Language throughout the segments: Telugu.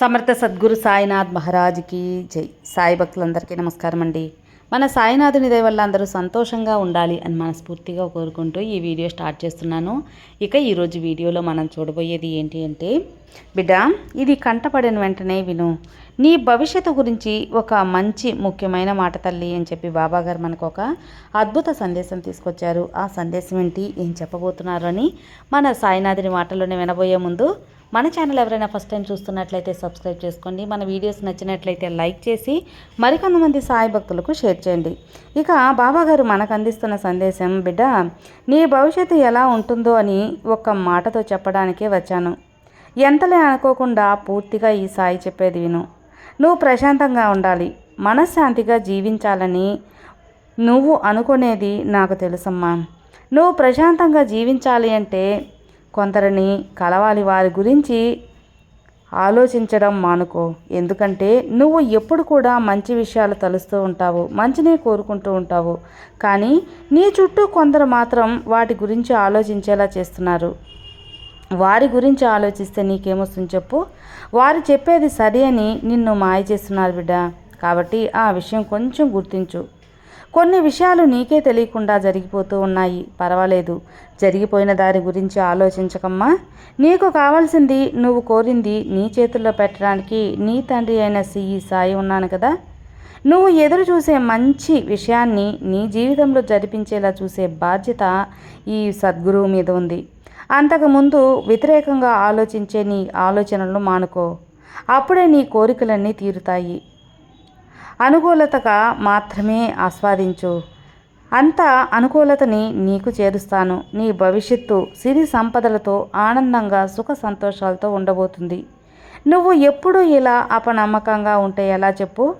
సమర్థ సద్గురు సాయినాథ్ మహారాజ్కి జై. సాయి భక్తులందరికీ నమస్కారం అండి. మన సాయినాథుని దయ వల్ల అందరూ సంతోషంగా ఉండాలి అని మనస్ఫూర్తిగా కోరుకుంటూ ఈ వీడియో స్టార్ట్ చేస్తున్నాను. ఇక ఈరోజు వీడియోలో మనం చూడబోయేది ఏంటి అంటే బిడ్డ ఇది కంటపడిన వెంటనే విను. నీ భవిష్యత్తు గురించి ఒక మంచి ముఖ్యమైన మాట తల్లి అని చెప్పి బాబా గారు మనకు ఒక అద్భుత సందేశం తీసుకొచ్చారు. ఆ సందేశం ఏంటి? ఏం చెప్పబోతున్నారు అని మన సాయినాథుని మాటల్లోనే వినబోయే ముందు మన ఛానల్ ఎవరైనా ఫస్ట్ టైం చూస్తున్నట్లయితే సబ్స్క్రైబ్ చేసుకోండి. మన వీడియోస్ నచ్చినట్లయితే లైక్ చేసి మరికొంతమంది సాయి భక్తులకు షేర్ చేయండి. ఇక బాబాగారు మనకు అందిస్తున్న సందేశం బిడ్డ నీ భవిష్యత్తు ఎలా ఉంటుందో అని ఒక్క మాటతో చెప్పడానికే వచ్చాను. ఎంతలే అనుకోకుండా పూర్తిగా ఈ సాయి చెప్పేది విను. నువ్వు ప్రశాంతంగా ఉండాలి. మనశ్శాంతిగా జీవించాలని నువ్వు అనుకునేది నాకు తెలుసమ్మా. నువ్వు ప్రశాంతంగా జీవించాలి అంటే కొందరిని కలవాలి వారి గురించి ఆలోచించడం మానుకో. ఎందుకంటే నువ్వు ఎప్పుడు కూడా మంచి విషయాలు తలుస్తూ ఉంటావు మంచినే కోరుకుంటూ ఉంటావు. కానీ నీ చుట్టూ కొందరు మాత్రం వాటి గురించి ఆలోచించేలా చేస్తున్నారు. వారి గురించి ఆలోచిస్తే నీకేమొస్తుంది చెప్పు. వారు చెప్పేది సరి అని నిన్ను మాయ చేస్తున్నారు బిడ్డ. కాబట్టి ఆ విషయం కొంచెం గుర్తించు. కొన్ని విషయాలు నీకే తెలియకుండా జరిగిపోతూ ఉన్నాయి. పర్వాలేదు. జరిగిపోయిన దాని గురించి ఆలోచించకమ్మా. నీకు కావాల్సింది నువ్వు కోరింది నీ చేతుల్లో పెట్టడానికి నీ తండ్రి అయిన సిఈ సాయి ఉన్నాను కదా. నువ్వు ఎదురు చూసే మంచి విషయాన్ని నీ జీవితంలో జరిపించేలా చూసే బాధ్యత ఈ సద్గురువు మీద ఉంది. అంతకుముందు వ్యతిరేకంగా ఆలోచించే నీ ఆలోచనలను మానుకో. అప్పుడే నీ కోరికలన్నీ తీరుతాయి. అనుకూలతగా మాత్రమే ఆస్వాదించు. అంత అనుకూలతని నీకు చేరుస్తాను. నీ భవిష్యత్తు సిరి సంపదలతో ఆనందంగా సుఖ సంతోషాలతో ఉండబోతుంది. నువ్వు ఎప్పుడూ ఇలా అపనమ్మకంగా ఉంటే ఎలా చెప్పు?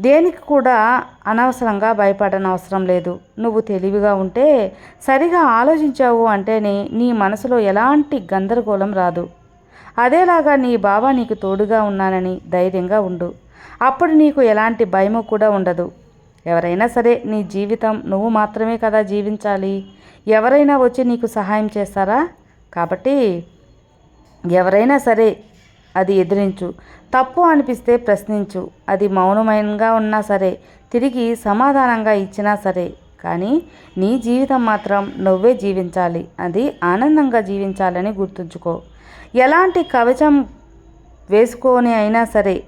దేనికి కూడా అనవసరంగా భయపడనవసరం లేదు. నువ్వు తెలివిగా ఉంటే సరిగా ఆలోచించావు అంటేనే నీ మనసులో ఎలాంటి గందరగోళం రాదు. అదేలాగా నీ బాబా నీకు తోడుగా ఉన్నానని ధైర్యంగా ఉండు. అప్పుడు నీకు ఎలాంటి భయము కూడా ఉండదు. ఎవరైనా సరే నీ జీవితం నువ్వు మాత్రమే కదా జీవించాలి. ఎవరైనా వచ్చి నీకు సహాయం చేస్తారా? కాబట్టి ఎవరైనా సరే అది ఎదిరించు. తప్పు అనిపిస్తే ప్రశ్నించు. అది మౌనమైనగా ఉన్నా సరే తిరిగి సమాధానంగా ఇచ్చినా సరే కానీ నీ జీవితం మాత్రం నువ్వే జీవించాలి. అది ఆనందంగా జీవించాలని గుర్తుంచుకో. ఎలాంటి కవచం వేసుకొని అయినా సరే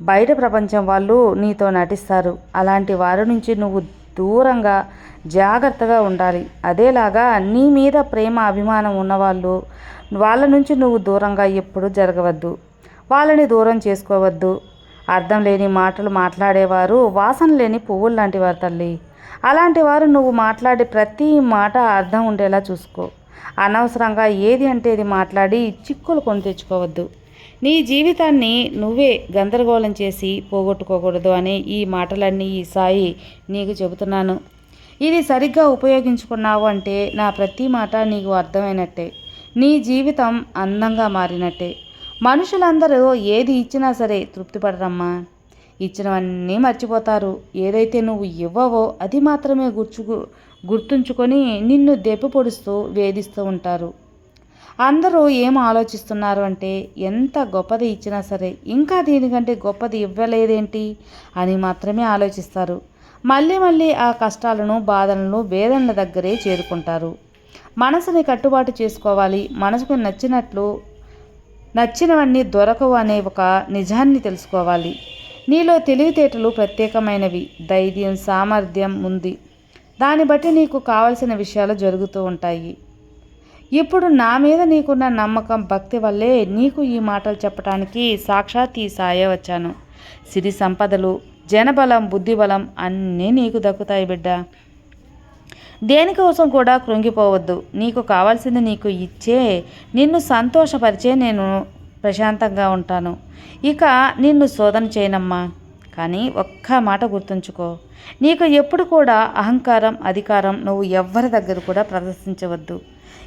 బయట ప్రపంచం వాళ్ళు నీతో నటిస్తారు. అలాంటి వారి నుంచి నువ్వు దూరంగా జాగ్రత్తగా ఉండాలి. అదేలాగా నీ మీద ప్రేమ అభిమానం ఉన్నవాళ్ళు వాళ్ళ నుంచి నువ్వు దూరంగా ఎప్పుడు జరగవద్దు. వాళ్ళని దూరం చేసుకోవద్దు. అర్థం లేని మాటలు మాట్లాడేవారు వాసన లేని పువ్వులు లాంటి వారు తల్లి. అలాంటి వారు నువ్వు మాట్లాడే ప్రతి మాట అర్థం ఉండేలా చూసుకో. అనవసరంగా ఏది అంటే ఇది మాట్లాడి చిక్కులు కొని తెచ్చుకోవద్దు. నీ జీవితాన్ని నువ్వే గందరగోళం చేసి పోగొట్టుకోకూడదు అనే ఈ మాటలన్నీ ఈ సాయి నీకు చెబుతున్నాను. ఇది సరిగ్గా ఉపయోగించుకున్నావు అంటే నా ప్రతి మాట నీకు అర్థమైనట్టే. నీ జీవితం అందంగా మారినట్టే. మనుషులందరూ ఏది ఇచ్చినా సరే తృప్తిపడరమ్మా. ఇచ్చినవన్నీ మర్చిపోతారు. ఏదైతే నువ్వు ఇవ్వవో అది మాత్రమే గుర్చుకు గుర్తుంచుకొని నిన్ను దెబ్బ పొడుస్తూ వేధిస్తూ ఉంటారు. అందరూ ఏం ఆలోచిస్తున్నారు అంటే ఎంత గొప్పది ఇచ్చినా సరే ఇంకా దీనికంటే గొప్పది ఇవ్వలేదేంటి అని మాత్రమే ఆలోచిస్తారు. మళ్ళీ మళ్ళీ ఆ కష్టాలను బాధలను వేదనల దగ్గరే చేరుకుంటారు. మనసుని కట్టుబాటు చేసుకోవాలి. మనసుకు నచ్చినట్లు నచ్చినవన్నీ దొరకవు అనే ఒక నిజాన్ని తెలుసుకోవాలి. నీలో తెలివితేటలు ప్రత్యేకమైనవి ధైర్యం సామర్థ్యం ఉంది. దాన్ని బట్టి నీకు కావలసిన విషయాలు జరుగుతూ ఉంటాయి. ఇప్పుడు నా మీద నీకున్న నమ్మకం భక్తి వల్లే నీకు ఈ మాటలు చెప్పడానికి సాక్షాత్ ఈ సాయే వచ్చాను. సిరి సంపదలు జనబలం బుద్ధిబలం అన్నీ నీకు దక్కుతాయి బిడ్డ. దేనికోసం కూడా కృంగిపోవద్దు. నీకు కావాల్సింది నీకు ఇచ్చే నిన్ను సంతోషపరిచే నేను ప్రశాంతంగా ఉంటాను. ఇక నిన్ను శోధన చేయనమ్మా. కానీ ఒక్క మాట గుర్తుంచుకో. నీకు ఎప్పుడు కూడా అహంకారం అధికారం నువ్వు ఎవ్వరి దగ్గర కూడా ప్రదర్శించవద్దు.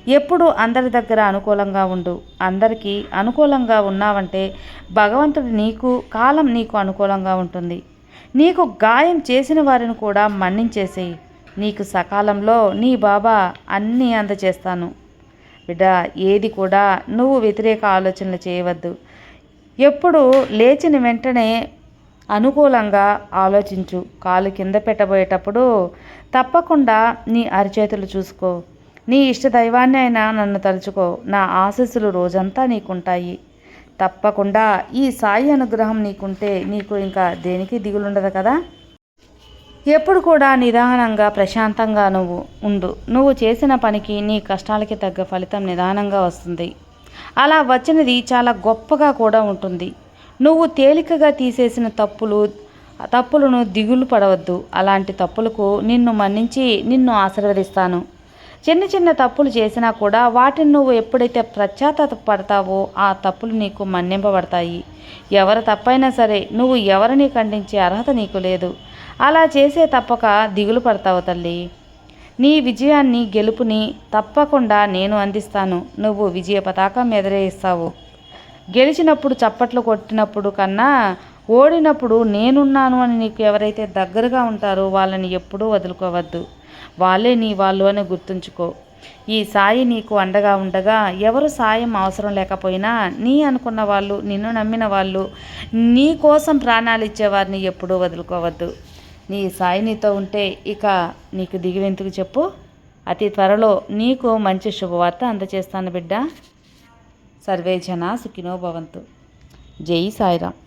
ఎప్పుడు అందరి దగ్గర అనుకూలంగా ఉండు. అందరికీ అనుకూలంగా ఉన్నావంటే భగవంతుడు నీకు కాలం నీకు అనుకూలంగా ఉంటుంది. నీకు గాయం చేసిన వారిని కూడా మన్నించేసేయి. నీకు సకాలంలో నీ బాబా అన్నీ అందచేస్తాను. బిడ్డ ఏది కూడా నువ్వు వ్యతిరేక ఆలోచనలు చేయవద్దు. ఎప్పుడు లేచిన వెంటనే అనుకూలంగా ఆలోచించు. కాలు కింద పెట్టబోయేటప్పుడు తప్పకుండా నీ అరిచేతులు చూసుకో. నీ ఇష్ట దైవాన్ని అయినా నన్ను తలుచుకో. నా ఆశీస్సులు రోజంతా నీకుంటాయి. తప్పకుండా ఈ సాయి అనుగ్రహం నీకుంటే నీకు ఇంకా దేనికి దిగులుండదు కదా? ఎప్పుడు కూడా నిదానంగా ప్రశాంతంగా నువ్వు ఉండు. నువ్వు చేసిన పనికి నీ కష్టాలకి తగ్గ ఫలితం నిదానంగా వస్తుంది. అలా వచ్చినది చాలా గొప్పగా కూడా ఉంటుంది. నువ్వు తేలికగా తీసేసిన తప్పులు తప్పులను దిగులు పడవద్దు. అలాంటి తప్పులకు నిన్ను మన్నించి నిన్ను ఆశీర్వదిస్తాను. చిన్న చిన్న తప్పులు చేసినా కూడా వాటిని నువ్వు ఎప్పుడైతే పశ్చాత్తాప పడతావో ఆ తప్పులు నీకు మన్నింపబడతాయి. ఎవరు తప్పైనా సరే నువ్వు ఎవరిని ఖండించే అర్హత నీకు లేదు. అలా చేసే తప్పక దిగులు పడతావు తల్లి. నీ విజయాన్ని గెలుపుని తప్పకుండా నేను అందిస్తాను. నువ్వు విజయ పతాకం ఎదురేయిస్తావు. గెలిచినప్పుడు చప్పట్లు కొట్టినప్పుడు కన్నా ఓడినప్పుడు నేనున్నాను అని నీకు ఎవరైతే దగ్గరగా ఉంటారో వాళ్ళని ఎప్పుడూ వదులుకోవద్దు. వాళ్ళే నీ వాళ్ళు అని గుర్తుంచుకో. ఈ సాయి నీకు అండగా ఉండగా ఎవరు సాయం అవసరం లేకపోయినా నీ అనుకున్న వాళ్ళు నిన్ను నమ్మిన వాళ్ళు నీ కోసం ప్రాణాలు ఇచ్చేవారిని ఎప్పుడూ వదులుకోవద్దు. నీ సాయి నీతో ఉంటే ఇక నీకు దిగువెందుకు చెప్పు? అతి త్వరలో నీకు మంచి శుభవార్త అందజేస్తాను బిడ్డ. సర్వే జనా సుఖినో భవంతు. జై సాయిరామ్.